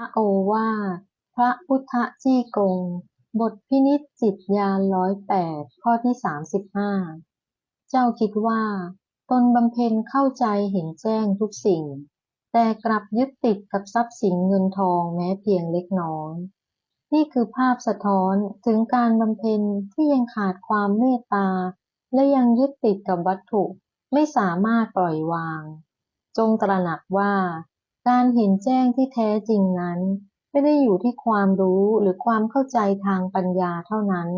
พระโอวาทพระพุทธจี้กง บทพินิจจิตยาร้อยแปดข้อที่สามสิบห้าเจ้าคิดว่า ตนบำเพ็ญเข้าใจเห็นแจ้งทุกสิ่ง แต่กลับยึดติดกับทรัพย์สินเงินทองแม้เพียงเล็กน้อย นี่คือภาพสะท้อนถึงการบำเพ็ญที่ยังขาดความเมตตา และยังยึดติดกับวัตถุไม่สามารถปล่อยวาง จงตระหนักว่า การเห็นแจ้งที่แท้จริงนั้น ไม่ได้อยู่ที่ความรู้หรือความเข้าใจทางปัญญาเท่านั้น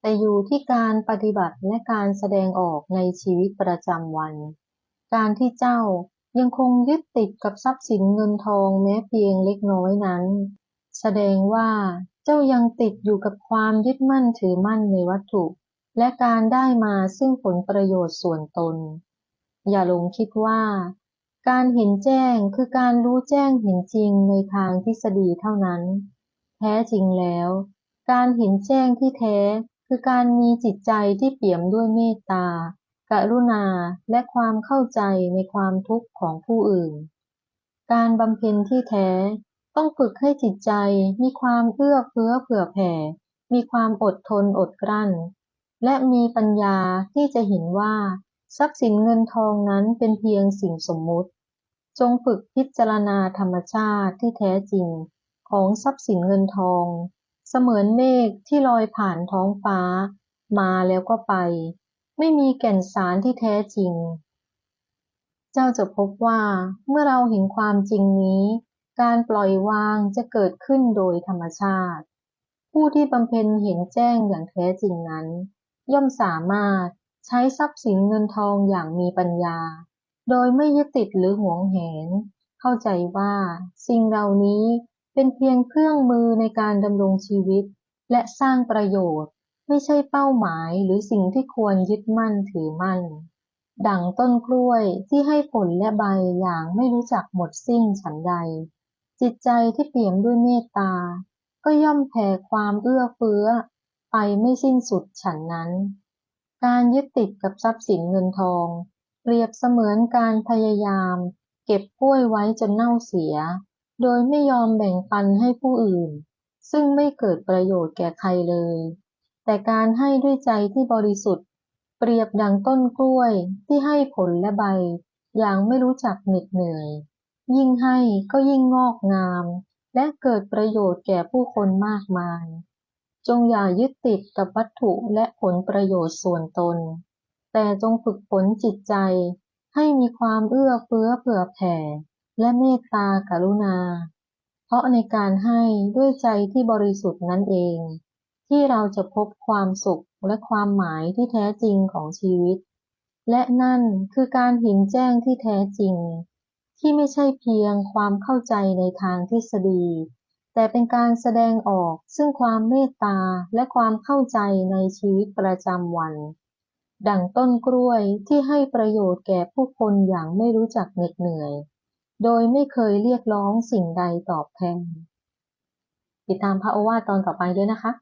แต่อยู่ที่การปฏิบัติและการแสดงออกในชีวิตประจำวัน การที่เจ้ายังคงยึดติดกับทรัพย์สินเงินทองแม้เพียงเล็กน้อยนั้น แสดงว่าเจ้ายังติดอยู่กับความยึดมั่นถือมั่นในวัตถุ และการได้มาซึ่งผลประโยชน์ส่วนตน อย่าหลงคิดว่า การเห็นแจ้งคือการรู้แจ้งเห็นจริงในทางทฤษฎีเท่านั้น แท้จริงแล้ว การเห็นแจ้งที่แท้ คือการมีจิตใจที่เปี่ยมด้วยเมตตา กรุณา และความเข้าใจในความทุกข์ของผู้อื่น การบำเพ็ญที่แท้ ต้องฝึกให้จิตใจมีความเอื้อเฟื้อเผื่อแผ่ มีความอดทนอดกลั้น และมีปัญญาที่จะเห็นว่า ทรัพย์สินเงินทองนั้นเป็นเพียงสิ่งสมมุติ จงฝึกพิจารณาธรรมชาติที่แท้จริงของทรัพย์สินเงินทอง เสมือนเมฆที่ลอยผ่านท้องฟ้า มาแล้วก็ไป ไม่มีแก่นสารที่แท้จริง เจ้าจะพบว่าเมื่อเราเห็นความจริงนี้ การปล่อยวางจะเกิดขึ้นโดยธรรมชาติ ผู้ที่บำเพ็ญเห็นแจ้งอย่างแท้จริงนั้น ย่อมสามารถใช้ทรัพย์สินเงินทองอย่างมีปัญญา โดยไม่ยึดติดหรือหวงแหน เข้าใจว่า สิ่งเหล่านี้เป็นเพียงเครื่องมือในการดำรงชีวิต และสร้างประโยชน์ ไม่ใช่เป้าหมายหรือสิ่งที่ควรยึดมั่นถือมั่น ดังต้นกล้วยที่ให้ผลและใบอย่างไม่รู้จักหมดสิ้นฉันใด จิตใจที่เปี่ยมด้วยเมตตา ก็ย่อมแผ่ความเอื้อเฟื้อ ไปไม่สิ้นสุดฉันนั้น การยึดติดกับทรัพย์สินเงินทอง เปรียบเสมือนการพยายาม เก็บกล้วยไว้จนเน่าเสีย โดยไม่ยอมแบ่งปันให้ผู้อื่น ซึ่งไม่เกิดประโยชน์แก่ใครเลย แต่การให้ด้วยใจที่บริสุทธิ์ เปรียบดังต้นกล้วยที่ให้ผลและใบ อย่างไม่รู้จักเหน็ดเหนื่อย ยิ่งให้ก็ยิ่งงอกงาม และเกิดประโยชน์แก่ผู้คนมากมาย จงอย่ายึดติดกับวัตถุและผลประโยชน์ส่วนตน แต่จงฝึกฝนจิตใจ ให้มีความเอื้อเฟื้อเผื่อแผ่ และเมตตากรุณา เพราะในการให้ด้วยใจที่บริสุทธิ์นั้นเอง ที่เราจะพบความสุขและความหมายที่แท้จริงของชีวิต และนั่นคือการเห็นแจ้งที่แท้จริง ที่ไม่ใช่เพียงความเข้าใจในทางทฤษฎีแต่เป็นการแสดงออกซึ่งความเมตตาและความเข้าใจในชีวิตประจำวัน ดั่งต้นกล้วยที่ให้ประโยชน์แก่ผู้คนอย่างไม่รู้จักเหน็ดเหนื่อย โดยไม่เคยเรียกร้องสิ่งใดตอบแทน ติดตามพระโอวาทตอนต่อไปด้วยนะคะ